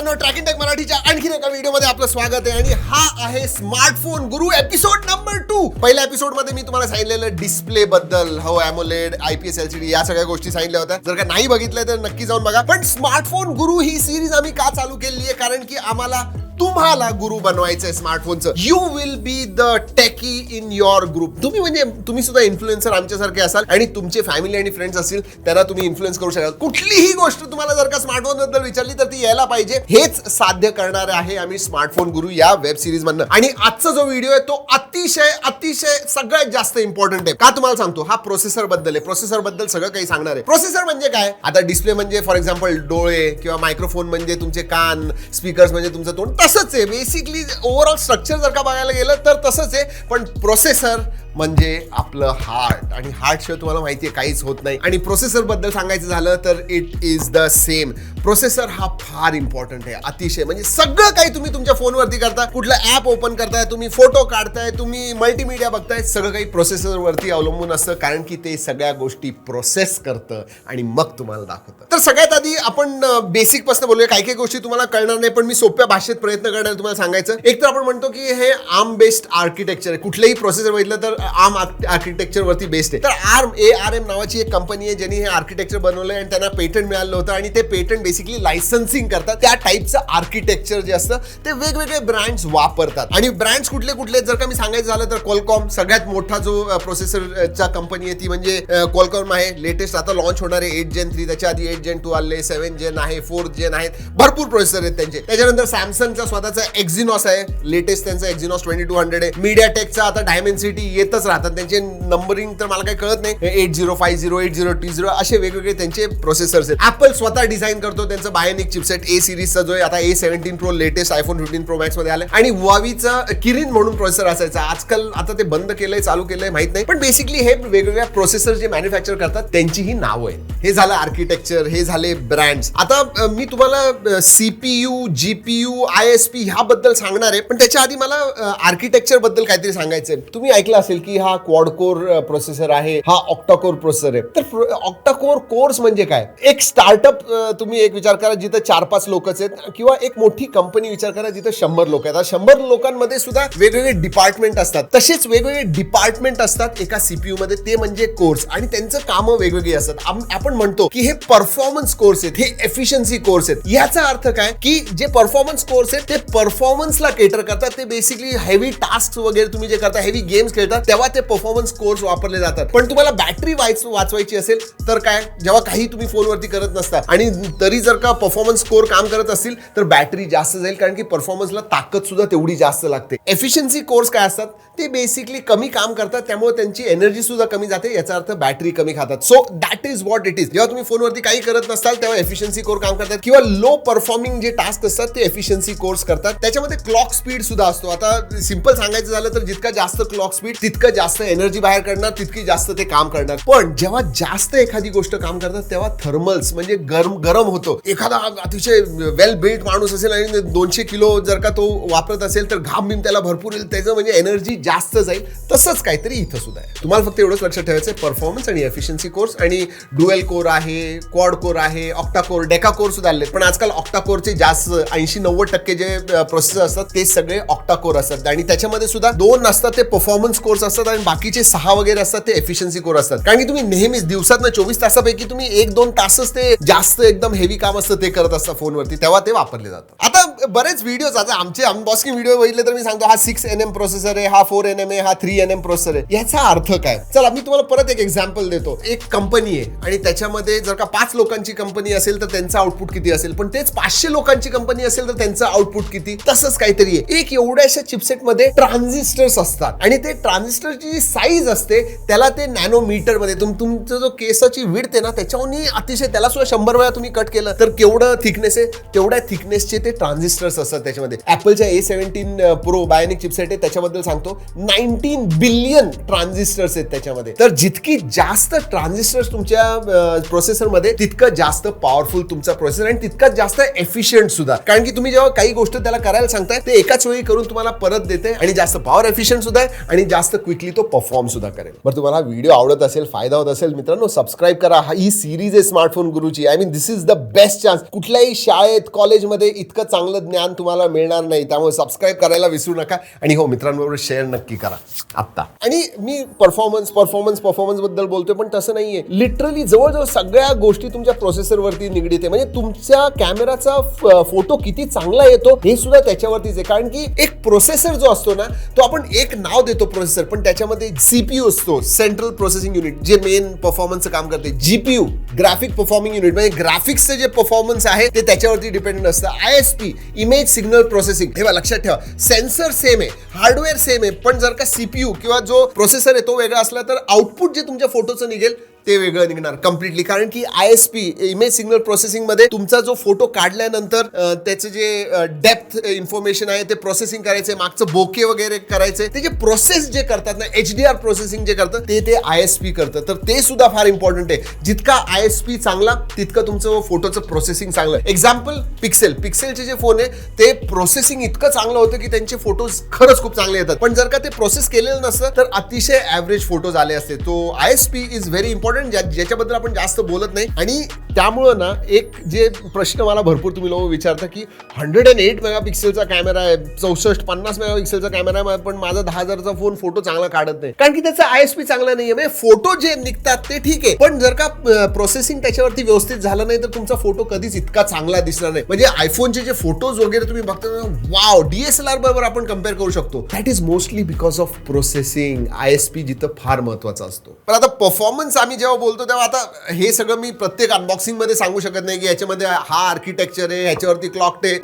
मित्रांनो tracking take मराठीच्या आणखीन एका व्हिडिओमध्ये आपलं स्वागत आहे. आणि हा आहे smartphone Guru episode number two पहिल्या एपिसोड मध्ये मी तुम्हाला सांगितलेलं डिस्प्ले बद्दल, हो अॅमोलेड आयपीएस एलसीडी या सगळ्या गोष्टी सांगितल्या होत्या. जर का नाही बघितलं तर नक्की जाऊन बघा. पण स्मार्टफ़ोन गुरु ही सिरीज आम्ही का चालू केली आहे कारण की आम्हाला तुम्हाला गुरु बनवायचंय स्मार्टफोनचं you will be the techie in your group तुम्ही म्हणजे, तुम्ही सुद्धा इन्फ्लुएन्सर आमच्यासारखे असाल आणि तुमचे फॅमिली आणि फ्रेंड्स असतील त्यांना तुम्ही इन्फ्लुएन्स करू शकाल. कुठलीही गोष्ट तुम्हाला जर का स्मार्टफ़ोन बद्दल विचारली तर ती यायला पाहिजे. हेच साध्य करणार आहे आम्ही स्मार्टफ़ोन गुरु या वेब सिरीज मधनं. आणि आजचा जो व्हिडिओ आहे तो अतिशय अतिशय सगळ्यात जास्त इम्पॉर्टंट आहे. का तुम्हाला सांगतो? हा प्रोसेसर बद्दल आहे. प्रोसेसर बद्दल सगळं काही सांगणार आहे. प्रोसेसर म्हणजे काय? आता डिस्प्ले म्हणजे फॉर एक्झाम्पल डोळे किंवा मायक्रोफोन म्हणजे तुमचे कान स्पीकर्स म्हणजे तुमचं तोंड, तसंच आहे. बेसिकली ओव्हरऑल स्ट्रक्चर जर का बघायला गेलं, तर तसंच आहे. पण प्रोसेसर म्हणजे आपलं हार्ट आणि हार्ट शिवाय तुम्हाला माहिती आहे, काहीच होत नाही. आणि प्रोसेसर बद्दल सांगायचं झालं, तर it is the same processor हा फार इम्पॉर्टंट आहे, अतिशय. म्हणजे सगळं काही तुम्ही तुमच्या फोनवरती करता, कुठलं ऍप ओपन करताय, तुम्ही फ़ोटो काढताय, तुम्ही मल्टीमीडिया बघताय, सगळं काही प्रोसेसरवरती अवलंबून असतं, कारण की ते सगळ्या गोष्टी प्रोसेस करतं आणि मग तुम्हाला दाखवतं. तर सगळ्यात आधी आपण बेसिक पासून बोलूया. काही काही गोष्टी तुम्हाला कळणार नाही, पण मी सोप्या भाषेत प्रयत्न करणार तुम्हाला सांगायचं. एक तर आपण म्हणतो की हे आर्म बेस्ड आर्किटेक्चर आहे. कुठलंही प्रोसेसर बघितलं तर आर्म आर्किटेक्चर वरती बेस्ड आहे. तर आर्म ए आर एम नावाची एक कंपनी आहे, ज्यांनी हे आर्किटेक्चर बनवलंय आणि त्यांना पेटंट मिळालं होतं आणि ते पेटंट बेसिकली लायसन्सिंग करतात. त्या टाईपचं आर्किटेक्चर जे असतं, ते वेगवेगळे ब्रँड्स वापरतात. आणि ब्रँड्स कुठले कुठले जर का मी सांगायचं झालं तर कोलकॉम सगळ्यात मोठा जो प्रोसेसरचा कंपनी आहे ती म्हणजे कोलकॉम आहे. लेटेस्ट आता लॉन्च होणार आहे एट जेन थ्री त्याच्या आधी एट जेन टू आले सेव्हन जेन आहे फोर्थ जेन आहेत. भरपूर प्रोसेसर आहेत त्यांचे. त्याच्यानंतर सॅमसंगचा स्वतःचा एक्झिनॉस आहे. लेटेस्ट त्यांचा एक्झिनॉस ट्वेंटी टू हंड्रेड आहे. मीडिया टेकचा आता डायमेन्सिटी येतच राहतात. त्यांचे नंबरिंग तर मला काही कळत नाही. Eight zero five zero eight zero zero असे वेगवेगळे त्यांचे प्रोसेसर्स आहेत. स्वतः डिझाईन करतो त्यांचं बायोनिक चिपसेट ए सिरीजचा जो आहे, आता A seventeen pro latest iPhone fifteen pro max मध्ये आलाय. आणि किरिन म्हणून प्रोसेसर असायचा. आजकाल आता ते बंद केलंय, चालू केलंय, माहित नाही. पण बेसिकली हे वेगवेगळ्या प्रोसेसर जे मॅन्युफॅक्चर करतात त्यांची ही नावं आहेत. हे झालं आर्किटेक्चर हे झाले ब्रँड्स आता मी तुम्हाला CPU GPU I S P ह्याबद्दल सांगणार आहे. पण त्याच्या आधी मला आर्किटेक्चर बद्दल काहीतरी सांगायचंय. तुम्ही ऐकलं असेल की हा क्वाड कोर प्रोसेसर आहे, हा ऑक्टाकोर प्रोसेसर आहे. तर ऑक्टाकोर कोर्स म्हणजे काय? एक स्टार्टअप तुम्ही एक विचार करा, जिथं चार पाच लोकच आहेत, किंवा एक मोठी कंपनी विचार करा, जिथं शंभर लोक आहेत. शंभर लोकांमध्ये सुद्धा वेगवेगळे डिपार्टमेंट असतात. तसेच वेगवेगळे डिपार्टमेंट असतात एका सीपीयू मध्ये. ते म्हणजे कोर्स आणि त्यांचं कामं वेगवेगळी असतात. आपण म्हणतो की हे परफॉर्मन्स कोर्स आहेत, हे एफिशियन्सी कोर्स आहेत. याचा अर्थ काय? की जे परफॉर्मन्स कोर्स आहेत, ते परफॉर्मन्सला केटर करतात. ते बेसिकली हेवी टास्क वगैरे तुम्ही जे करता हेवी गेम्स खेळतात तेव्हा ते परफॉर्मन्स कोर्स वापरले जातात. पण तुम्हाला बॅटरी वाच वाचवायची असेल, तर काय? जेव्हा काही तुम्ही फोनवरती करत नसता आणि तरी जर का परफॉर्मन्स कोर काम करत असतील, तर बॅटरी जास्त जाईल, कारण की परफॉर्मन्सला ताकद सुद्धा तेवढी जास्त लागते. एफिशियन्सी कोर्स काय असतात? ते बेसिकली कमी काम करतात, त्यामुळे त्यांची एनर्जी सुद्धा कमी जाते, याचा अर्थ बॅटरी कमी खातात. So that is what it is जेव्हा तुम्ही फोनवरती काही करत नसताल तेव्हा एफिशियन्सी कोर काम करतात. किंवा लो परफॉर्मिंग जे टास्क असतात, ते एफिशियन्सी कोर्स करतात. त्याच्यामध्ये क्लॉक स्पीड सुद्धा असतो. आता सिंपल सांगायचं झालं तर जितका जास्त क्लॉक स्पीड तितकं जास्त एनर्जी बाहेर करणार तितकी जास्त ते काम करणार. पण जेव्हा जास्त एखादी गोष्ट काम करतात तेव्हा थर्मल्स म्हणजे गरम गरम होतो. एखादा अतिशय वेल बिल्ड माणूस असेल आणि दोनशे किलो जर का तो वापरत असेल तर घाम बिम त्याला भरपूर येईल त्याचं म्हणजे एनर्जी जास्त जाईल. तसंच काहीतरी इथं सुद्धा आहे. तुम्हाला फक्त एवढंच लक्षात ठेवायचं आहे परफॉर्मन्स आणि एफिशियन्सी कोर्स आणि डुएल कोर आहे क्वाड कोर आहे ऑक्टा कोर डेका कोर सुद्धा आले पण आजकाल ऑक्टा कोरचे जास्त ऐंशी नव्वद टक्के जे प्रोसेसर असतात ते सगळे ऑक्टा कोर असतात. आणि त्याच्यामध्ये सुद्धा दोन असतात ते परफॉर्मन्स कोर्स असतात आणि बाकीचे सहा वगैरे असतात ते एफिशियन्सी कोर असतात. कारण की तुम्ही नेहमीच दिवसात चोवीस तासापैकी तुम्ही एक दोन तासच ते जास्त एकदम हेवी काम असतं ते करत असता फोनवरती तेव्हा ते वापरले जातात. आता बरेच व्हिडिओ आता, आमचे अनबॉक्सिंग व्हिडिओ बघितले तर मी सांगतो, हा सिक्स एन एम प्रोसेसर आहे, हा फोर एन एम आहे, हा थ्री एन एम प्रोसेसर आहे. याचा अर्थ काय? चला, मी तुम्हाला परत एक एक्झाम्पल देतो. एक कंपनी आहे आणि त्याच्यामध्ये जर का पाच लोकांची कंपनी असेल तर त्यांचं आउटपुट किती असेल? पण तेच पाचशे लोकांची कंपनी असेल तर त्यांचं आउटपुट किती? तसंच काहीतरी आहे. एक एवढ्याशा चिपसेट मध्ये ट्रान्झिस्टर्स असतात. आणि ते ट्रान्झिस्टरची जी साईज असते, त्याला ते नॅनोमीटर मध्ये तुम, तुमचं जो केसाची विड्थ आहे ना त्याच्याहून अतिशय, त्याला सुद्धा शंभर वेळा तुम्ही कट केलं. तर केवढं थिकनेस आहे? तेवढ्या थिकनेसचे ते ट्रान्झिस्टर्स असतात त्याच्यामध्ये. ऍपलच्या A seventeen pro bionic chipset आहे त्याच्याबद्दल सांगतो. नाईन्टीन बिलियन ट्रान्झिस्टर्स आहेत त्याच्यामध्ये. तर जितकी जास्त ट्रान्झिस्टर्स तुमच्या प्रोसेसरमध्ये तितकं जास्त पॉवरफुल तुमचा प्रोसेसर आणि तितकं जास्त एफिशियंट सुद्धा. कारण की तुम्ही जेव्हा काही गोष्ट त्याला करायला सांगताय, ते एकाच वेळी करून तुम्हाला परत देते आणि जास्त पॉवर एफिशियंट सुद्धा आहे आणि जास्त क्विकली तो परफॉर्म सुद्धा करेल. बरं, तुम्हाला व्हिडिओ आवडत असेल, फ़ायदा होत असेल, मित्रांनो सबस्क्राईब करा. ही सिरीज आहे स्मार्टफ़ोन गुरुची. I mean this is the best chance कुठल्याही शाळेत कॉलेजमध्ये इतकं चांगलं ज्ञान तुम्हाला मिळणार नाही, त्यामुळे सबस्क्राईब करायला विसरू नका. आणि हो मित्रांबरोबर शेअर नक्की करा. आत्ता. आणि मी परफॉर्मन्स परफॉर्मन्स परफॉर्मन्स बद्दल बोलतोय, पण तसं नाहीये. लिटरली जवळजवळ सगळ्या गोष्टी तुमच्या प्रोसेसरवरती निगडीत आहे. म्हणजे तुमच्या कॅमेराचा फ़ोटो किती चांगला येतो, हे सुद्धा त्याच्यावरतीच आहे. कारण की एक प्रोसेसर जो असतो ना तो आपण एक नाव देतो प्रोसेसर पण त्याच्यामध्ये सीपीयू असतो सेंट्रल प्रोसेसिंग युनिट जे मेन परफॉर्मन्सचं काम करते. जीपीयू ग्राफिक परफॉर्मिंग युनिट म्हणजे ग्राफिक्सचं जे परफॉर्मन्स आहे, ते त्याच्यावरती डिपेंडेंट असतं I S P image signal processing हे लक्षात ठेवा. सेन्सर सेम आहे हार्डवेअर सेम आहे. पण जर का सीपीयू किंवा जो प्रोसेसर आहे तो वेगळा असला तर आउटपुट जे तुमच्या फोटोचं निघेल ते वेगळं निघणार. कम्प्लिटली कारण की I S P image signal processing मध्ये तुमचा जो फ़ोटो काढल्यानंतर त्याचं जे डेप्थ इन्फॉर्मेशन आहे, ते प्रोसेसिंग करायचे मागचं बोके वगैरे करायचे ते जे प्रोसेस जे करतात ना एच डी आर प्रोसेसिंग जे करतं ते ते आय एस पी करतं तर ते सुद्धा फार इम्पॉर्टंट आहे. जितका आय एस पी चांगला, तितकं तुमचं फोटोचं प्रोसेसिंग चांगलं एक्झाम्पल पिक्सेल पिक्सेलचे जे फ़ोन आहे, ते प्रोसेसिंग इतकं चांगलं होतं की त्यांचे फ़ोटोज़ खरंच खूप चांगले येतात. पण जर का ते प्रोसेस केलेलं नसतं तर अतिशय ॲव्हरेज फ़ोटोज़ आले असते. तो I S P is very important ज्याच्याबद्दल आपण जास्त बोलत नाही. आणि त्यामुळं ना, एक जे प्रश्न मला भरपूर तुम्ही लोक विचारता की हंड्रेड अँड एट मेगापिक्सेलचा कॅमेरा आहे, चौसष्ट, पन्नास मेगापिक्सेलचा कॅमेरा आहे, पण माझा दहा हजारचा फ़ोन फ़ोटो चांगला काढत नाही. कारण की त्याचा आय एस पी चांगला नाहीये, म्हणजे फ़ोटो जे निघतात ते ठीक आहे. पण जर का प्रोसेसिंग त्याच्यावरती व्यवस्थित झालं नाही, तर तुमचा फ़ोटो कधीच इतका चांगला दिसणार नाही. म्हणजे आयफोनचे जे फ़ोटोज़ वगैरे तुम्ही बघता वाव डीएसएलआर बरोबर आपण कम्पेअर करू शकतो. That is mostly because of processing I S P जिथं फार महत्वाचा असतो. पण आता परफॉर्मन्स आम्ही जेव्हा बोलते, तेव्हा आता हे सगळं मी प्रत्येक अनबॉक्सिंग मे सांगू शकत नाही की याच्यामध्ये हा आर्किटेक्चर है ह्याच्यावरती क्लॉक आहे.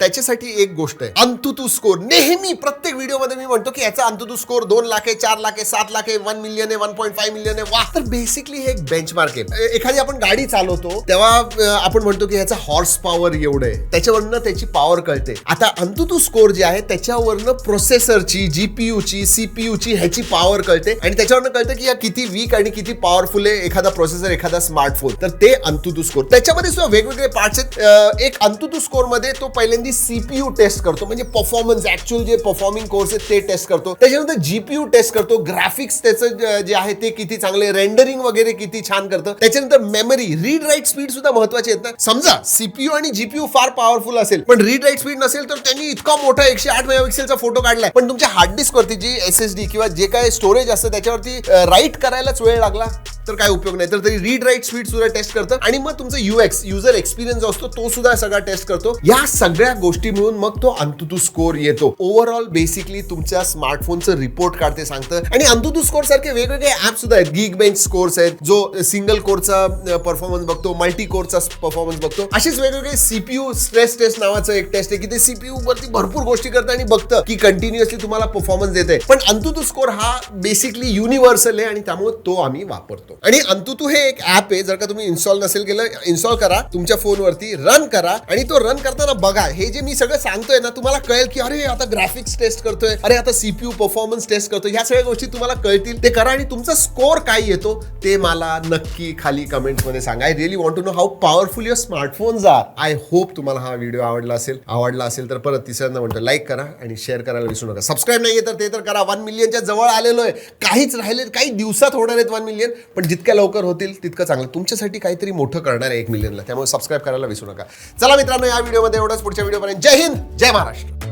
त्याच्यासाठी एक गोष्ट आहे. अंतुतू स्कोर नेहमी प्रत्येक व्हिडिओ मध्ये मी म्हणतो की याचा अंतुतू स्कोर दोन लाख आहे, चार लाख आहे, सात लाख आहे वन मिलियन आहे वन पॉईंट फाईव्ह मिलियन आहे. वा, तर बेसिकली हे एक बेंचमार्क आहे. एखादी आपण गाडी चालवतो, तेव्हा आपण म्हणतो की हॉर्स पॉवर एवढं आहे. त्याच्यावरनं त्याची पॉवर कळते. आता अंतुतू स्कोर जे आहे, त्याच्यावरनं प्रोसेसरची जीपीयूची सीपीयूची ह्याची पॉवर कळते. आणि त्याच्यावरनं कळतं की या किती वीक आणि किती पॉवरफुल आहे एखादा प्रोसेसर एखादा स्मार्टफ़ोन तर ते अंतुतू स्कोर त्याच्यामध्ये सुद्धा वेगवेगळे पार्ट्स आहेत. एक अंतुतू स्कोर मध्ये तो पहिल्यांदा सीपीयू टेस्ट करतो, म्हणजे परफॉर्मन्स ऍक्च्युअल जे परफॉर्मिंग कोर्स आहेत, ते टेस्ट करतो. त्याच्यानंतर जीपीयू टेस्ट करतो. ग्राफिक्स त्याचं जे- आहे, ते किती चांगले रेंडरिंग वगैरे किती छान करतं. त्याच्यानंतर मेमरी रीड राईट स्पीड सुद्धा महत्वाची आहेत ना. समजा सीपीयू आणि जीपीयू फार पॉवरफुल असेल, पण रीड राईट स्पीड नसेल, तर त्यांनी इतका मोठा एकशे आठ मेगापिक्सेलचा फ़ोटो काढलाय. पण तुमच्या हार्ड डिस्क वरती जी एस एस डी किंवा जे काय स्टोरेज असतं, त्याच्यावरती राईट करायलाच वेळ लागला, तर काय उपयोग नाही. तर तरी रीड राईट स्पीड सुद्धा टेस्ट करतं. आणि मग तुमचं युएक्स युजर एक्सपिरियन्स असतो तो सुद्धा सगळा टेस्ट करतो. या सगळ्या गोष्टी मिळून मग तो अंतुतू स्कोर येतो. ओव्हरऑल बेसिकली तुमच्या स्मार्टफोनचं रिपोर्ट काढते सांगतं. आणि अंतुतू स्कोर सारखे वेगवेगळे ऍप सुद्धा आहेत. गिग बेंच स्कोर्स आहेत. जो सिंगल कोरचा परफॉर्मन्स बघतो मल्टी कोरचा परफॉर्मन्स बघतो. असेच वेगवेगळे सीपीयू स्ट्रेस टेस्ट नावाचं एक टेस्ट आहे की ते सीपीयू वरती भरपूर गोष्टी करतं आणि बघतं की कंटिन्युअसली तुम्हाला परफॉर्मन्स देते पण अंतुतू स्कोर हा बेसिकली युनिव्हर्सल आहे आणि त्यामुळे तो आम्ही वापरतो. आणि अंतुतू हे एक ऍप आहे. जर का तुम्ही इन्स्टॉल नसेल केलं इन्स्टॉल करा. तुमच्या फोनवरती रन करा. आणि तो रन करताना बघा. हे जे मी सगळं सांगतोय ना, तुम्हाला कळेल की अरे, आता ग्राफिक्स टेस्ट करतोय, अरे, आता सीपीयू परफॉर्मन्स टेस्ट करतोय, ह्या सगळ्या गोष्टी तुम्हाला कळतील. ते करा आणि तुमचा स्कोर काय येतो, ते मला नक्की खाली मध्ये सांगा. I really want to know how powerful your smartphones are I hope तुम्हाला हा व्हिडिओ आवडला असेल. आवडला असेल तर परत तिसऱ्यांदा म्हणतो लाईक करा आणि शेअर करायला विसरू नका. सबस्क्राईब नाही तर ते तर करा. वन मिलियनच्या जवळ आलेलो आहे. काहीच राहिले काही दिवसात होणार आहेत वन मिलियन पण जितक्या लवकर होतील, तितकं चांगलं. तुमच्यासाठी काहीतरी मोठं करणार आहे एक मिलियनला त्यामुळे सबस्क्राईब करायला विसरू नका. चला मित्रांनो, या व्हिडिओमध्ये एवढंच. पुढच्या व्हिडिओपर्यंत जय हिंद जय महाराष्ट्र.